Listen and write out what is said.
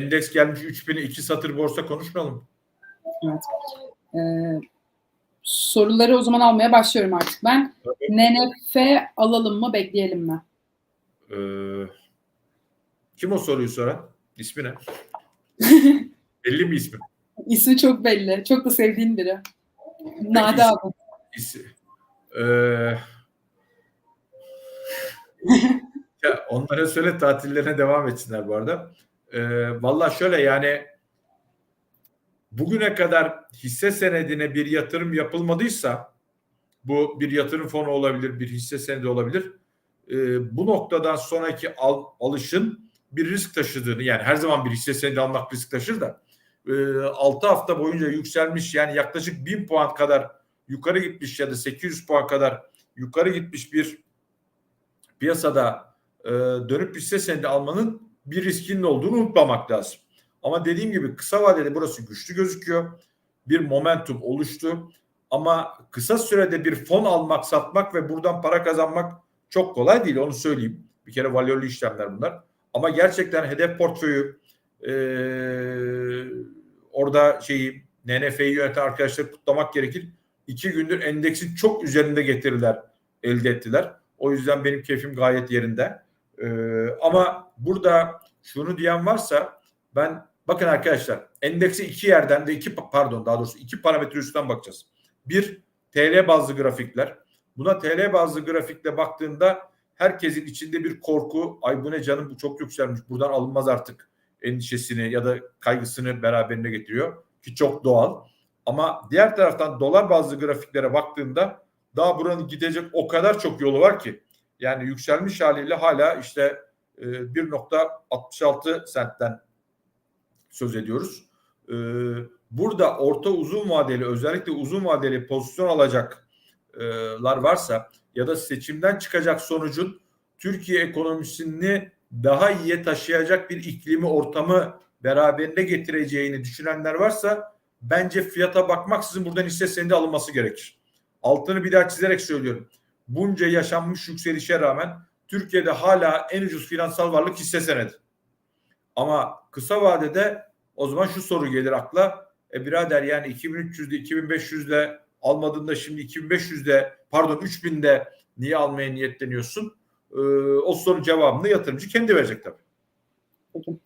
Endeks gelmiş 3000'e iki satır borsa konuşmayalım. Evet. Ee, soruları o zaman almaya başlıyorum artık ben. NNF alalım mı, bekleyelim mi? Ee, kim o soruyu soran? İsmi ne? Belli mi ismi? İsmi çok belli. Çok da sevdiğim biri. Nade abi. İsi. Ee, ya onlara söyle tatillerine devam etsinler bu arada. Ee, Valla şöyle yani bugüne kadar hisse senedine bir yatırım yapılmadıysa bu bir yatırım fonu olabilir, bir hisse senedi olabilir. Ee, bu noktadan sonraki al, alışın bir risk taşıdığını yani her zaman bir hisse senedi almak risk taşır da e, 6 hafta boyunca yükselmiş yani yaklaşık 1000 puan kadar yukarı gitmiş ya da 800 puan kadar yukarı gitmiş bir piyasada e, dönüp hisse senedi almanın bir riskinin olduğunu unutmamak lazım. Ama dediğim gibi kısa vadede burası güçlü gözüküyor. Bir momentum oluştu. Ama kısa sürede bir fon almak, satmak ve buradan para kazanmak çok kolay değil. Onu söyleyeyim. Bir kere valörlü işlemler bunlar. Ama gerçekten hedef portföyü e, orada şeyi NNF'yi yöneten arkadaşları kutlamak gerekir. İki gündür endeksin çok üzerinde getiriler elde ettiler. O yüzden benim keyfim gayet yerinde. Ee, ama burada şunu diyen varsa ben bakın arkadaşlar endeksi iki yerden de iki pardon daha doğrusu iki parametre üstten bakacağız. Bir TL bazlı grafikler. Buna TL bazlı grafikle baktığında herkesin içinde bir korku ay bu ne canım bu çok yükselmiş buradan alınmaz artık endişesini ya da kaygısını beraberinde getiriyor ki çok doğal. Ama diğer taraftan dolar bazlı grafiklere baktığında daha buranın gidecek o kadar çok yolu var ki. Yani yükselmiş haliyle hala işte e, 1.66 sentten söz ediyoruz. E, burada orta uzun vadeli özellikle uzun vadeli pozisyon alacaklar varsa ya da seçimden çıkacak sonucun Türkiye ekonomisini daha iyiye taşıyacak bir iklimi ortamı beraberinde getireceğini düşünenler varsa bence fiyata bakmaksızın buradan hisse senedi alınması gerekir. Altını bir daha çizerek söylüyorum. Bunca yaşanmış yükselişe rağmen Türkiye'de hala en ucuz finansal varlık hisse senedi. Ama kısa vadede o zaman şu soru gelir akla. E birader yani 2300'de 2500'de almadığında şimdi 2500'de pardon 3000'de niye almaya niyetleniyorsun? Ee, o sorunun cevabını yatırımcı kendi verecek tabii.